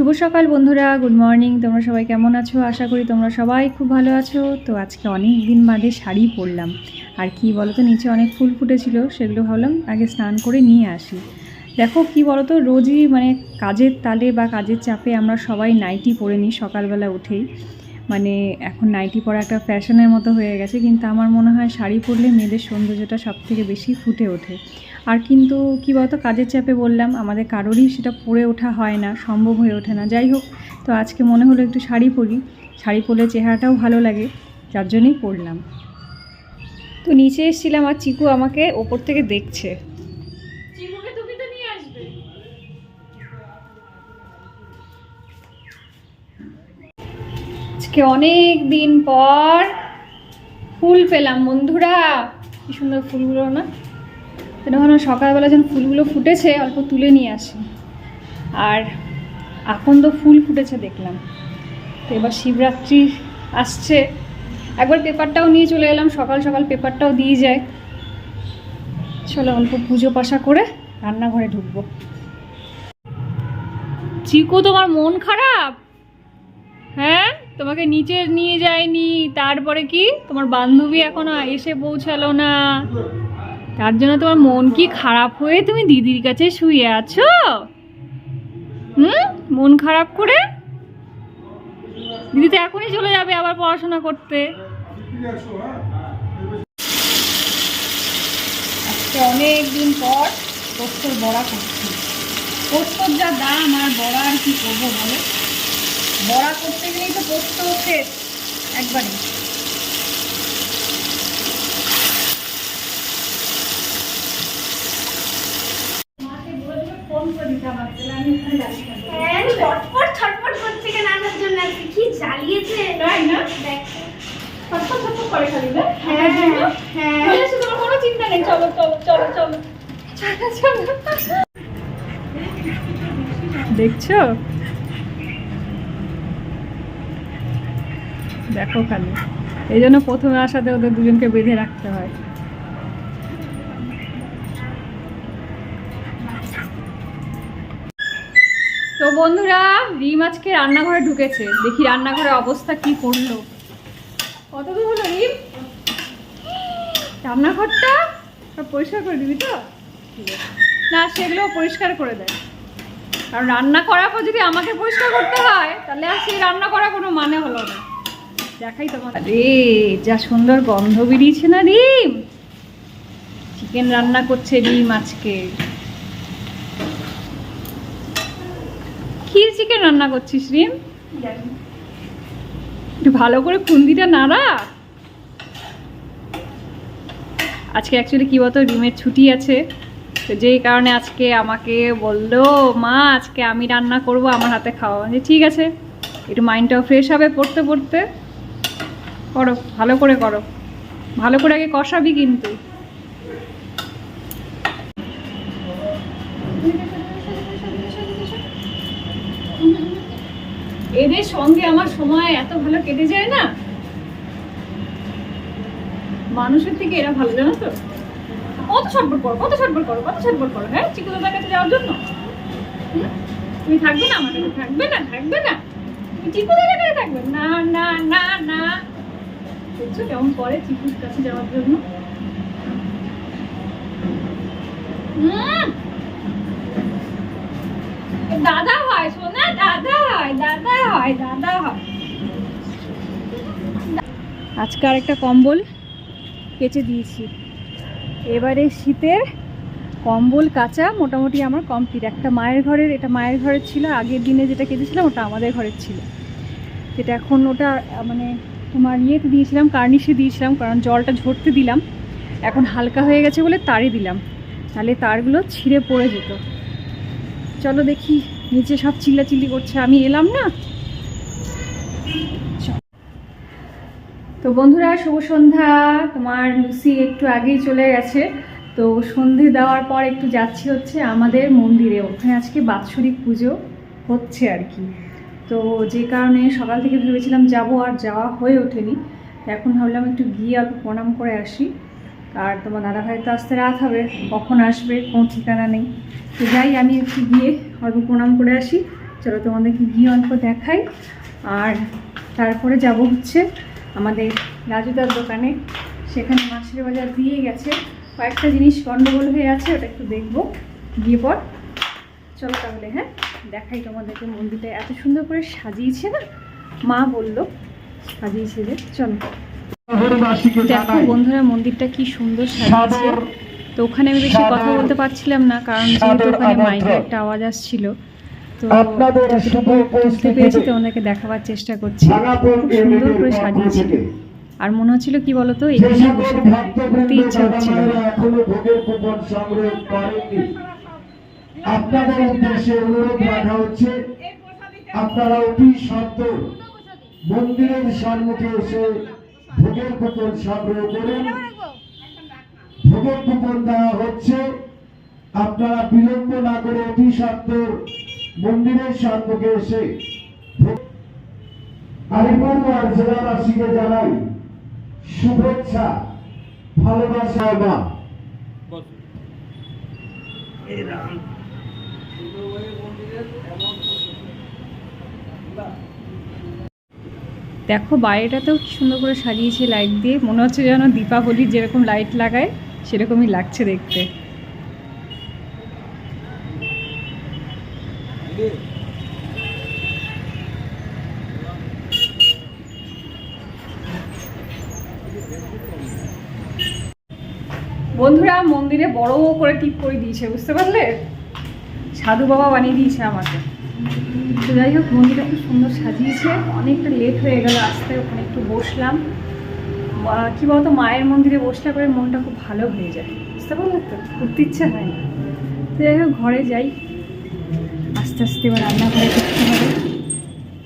শুভ সকাল বন্ধুরা good morning তোমরা সবাই কেমন আছো? আশা করি তোমরা সবাই খুব ভালো আছো। তো আজকে অনেক দিন বাদে শাড়ি পরলাম। আর কি বলো তো নিচে অনেক ফুল ফুটেছিল, সেগুলো ভাবলাম আগে স্নান করে নিয়ে আসি। দেখো কি বলো তো রোজই মানে কাজের তালে বা কাজের চাপে আমরা সবাই নাইটি পরে নিই, সকালবেলা উঠেই। মানে এখন নাইটি পরা একটা ফ্যাশনের মতো হয়ে গেছে, কিন্তু আমার মনে হয় শাড়ি পরলে মেয়েদের সৌন্দর্যটা সব থেকে বেশি ফুটে ওঠে। আর কিন্তু কী বলতো, কাজের চাপে বললাম, আমাদের কারোরই সেটা পরে ওঠা হয় না, সম্ভব হয়ে ওঠে না। যাই হোক, তো আজকে মনে হলো একটু শাড়ি পরি। শাড়ি পরলে চেহারাটাও ভালো লাগে, যার জন্যই পরলাম। তো নিচে এসেছিলাম আর চিকু আমাকে ওপর থেকে দেখছে। আজকে অনেক দিন পর ফুল পেলাম। বন্ধুরা, কি সুন্দর ফুলগুলো না? এটা সকালবেলা যখন ফুলগুলো ফুটেছে, অল্প তুলে নিয়ে আসি। আর এখন তো ফুল ফুটেছে দেখলাম। তো এবার শিবরাত্রি আসছে। একবার পেপারটাও নিয়ে চলে এলাম, সকাল সকাল পেপারটাও দিয়ে যায়। চলো অল্প পুজো পাশা করে রান্নাঘরে ঢুকবো। চিকু, তোমার মন খারাপ? তোমাকে নিচে নিয়ে যায়নি, তারপরে কি? তোমার বান্ধবী এখনও এসে পৌঁছালো না। তার জন্য তোমার মন কি খারাপ হয়ে তুমি দিদির কাছে শুয়ে আছো? হুম? মন খারাপ করে? দিদি তো এখনই চলে যাবে আবার পড়াশোনা করতে। অনেক দিন পর পোস্তর বড়া করছি। পোস্তর যা দাম আর বড়া আর কি করব বলে? বড়া করতে গেলেই তো পোস্ত শেষ একবারে। হ্যাঁ ছটফট ছটফট করছে কেন? আনার জন্য কি জ্বালিয়েছে তাই না? দেখ। ছটফট ছটফট করে খালি না? হ্যাঁ। হ্যাঁ তোমার কোনো চিন্তা নেই। চলো চলো চলো চলো। চলো, চলো। দেখছ? দেখো খালি। এই জন্য প্রথমে আসাতে ওদের দুজনকে বেঁধে রাখতে হয়। তো বন্ধুরা রিম আজকে রান্নাঘরে ঢুকেছে। দেখি রান্নাঘরের অবস্থা কি করল। কত দূর হলো রিম রান্নাঘরটা পরিষ্কার করে দিবি তো। না, সেগুলো পরিষ্কার করে দেয়। কারণ রান্না করার পর যদি আমাকে পরিষ্কার করতে হয়, তাহলে আর সেই রান্না করা কোনো মানে হলো না। দেখাই তোমার। আরে, যা সুন্দর গন্ধ বেরিয়েছে না রিম চিকেন রান্না করছে রিম আজকে। ক্ষীর চিকেন রান্না করছিস রিম? একটু ভালো করে খুন্দিটা নাড়া। আজকে অ্যাকচুয়ালি কী বলতো, রিমের ছুটি আছে। তো যেই কারণে আজকে আমাকে বলল, মা, আজকে আমি রান্না করব আমার হাতে খাওয়া ঠিক আছে, একটু মাইন্ডটাও ফ্রেশ হবে পড়তে পড়তে। করো, ভালো করে করো। ভালো করে আগে কষাবি কিন্তু। এদের সঙ্গে আমার সময় এত ভালো কেটে যায় না। মানুষের থেকে এরা ভালো, জানো তো? কত ছটফট করো, কত ছটফট করো, কত ছটফট করো হ্যাঁ? চিকু দাদার কাছে যাওয়ার জন্য। তুমি থাকবে না কাছে থাকবে না থাকবে না। তুমি চিকু দাদার কাছে থাকবে? না না না না। দেখছ কেমন করে চিকুর কাছে যাওয়ার জন্য? দাদা হয় সোনা দাদা হয় দাদা হয় দাদা হয়। আজকে আরেকটা কম্বল কেচে দিয়েছি। এবারে শীতের কম্বল কাঁচা মোটামুটি আমার কমপ্লিট। একটা মায়ের ঘরের এটা মায়ের ঘরের ছিল আগের দিনে যেটা কেঁদেছিলাম ওটা আমাদের ঘরের ছিল। যেটা এখন ওটা মানে তোমার ইয়েতে দিয়েছিলাম, কার্নিশে দিয়েছিলাম, কারণ জলটা ঝরতে দিলাম। এখন হালকা হয়ে গেছে বলে তারই দিলাম। তাহলে তারগুলো ছিঁড়ে পড়ে যেত। চলো দেখি, নিচে সব চিল্লাচিল্লি করছে। আমি এলাম না। তো বন্ধুরা, শুভ সন্ধ্যা। তোমার লুসি একটু আগেই চলে গেছে। তো সন্ধে দেওয়ার পর একটু যাচ্ছি হচ্ছে আমাদের মন্দিরে ওখানে আজকে বাৎসরিক পুজো হচ্ছে আর কি। তো যে কারণে সকাল থেকে ভেবেছিলাম যাব আর যাওয়া হয়ে ওঠেনি। এখন ভাবলাম একটু গিয়ে অল্প প্রণাম করে আসি। আর তোমার দাদাভাই তো আসতে রাত হবে, কখন আসবে, কোনো ঠিকানা নেই। তো যাই, আমি একটু গিয়ে অল্প প্রণাম করে আসি। চলো তোমাদেরকে গিয়ে অল্প দেখাই। আর তারপরে যাব হচ্ছে আমাদের রাজুদার দোকানে। সেখানে মাছের বাজার দিয়ে গেছে। কয়েকটা জিনিস গন্ডগোল হয়ে আছে, ওটা একটু দেখব। গিয়ে পর। চলো তাহলে হ্যাঁ? দেখাই তোমাদেরকে মন্দিরটা। এত সুন্দর করে সাজিয়েছে না? মা বলল সাজিয়েছে যে চলো। দেখো বন্ধুরা মন্দিরটা কি সুন্দর সাজিয়েছে। তো ওখানে আমি বেশি কথা বলতে পারছিলাম না কারণ যেহেতু ওখানে। মাইকের একটা আওয়াজ আসছিল তো যতটুকু বুঝতে পেরেছি তোমাদেরকে দেখাবার চেষ্টা করছি। খুব সুন্দর করে সাজিয়েছিল আর মনে হচ্ছিল কি বলতো এখানে বসে ইচ্ছা হচ্ছিল আপনাদের উদ্দেশ্যে অনুরোধ রাখা হচ্ছে আপনারা অতি সত্তর মন্দিরের সম্মুখে এসে ভোগের কুপন সংগ্রহ করুন। ভোগের কুপন দেওয়া হচ্ছে। আপনারা বিলম্ব না করে অতি সত্তর মন্দিরের সম্মুখে এসে আলিপুরদুয়ার জেলাবাসীকে জানাই শুভেচ্ছা ভালোবাসা বা দেখো, বাইরেটাতেও কি সুন্দর করে সাজিয়েছে লাইট দিয়ে। মনে হচ্ছে যেন দীপাবলির যেরকম লাইট লাগায়, সেরকমই লাগছে দেখতে। বন্ধুরা, মন্দিরে বড় করে টিপ করে দিয়েছে, বুঝতে পারলে? সাধু বাবা বানিয়ে দিয়েছে আমাকে। তো যাই হোক, মন্দিরটা খুব সুন্দর সাজিয়েছে। অনেকটা লেট হয়ে গেল, আসতে ওখানে একটু বসলাম। কী বলতো, মায়ের মন্দিরে বসলে পরে মনটা খুব ভালো হয়ে যায়। বুঝতে পারল তো? ঘুরতে ইচ্ছে হয় না। তো যাই হোক, ঘরে যাই। আস্তে আস্তে এবার রান্নাঘরে একটু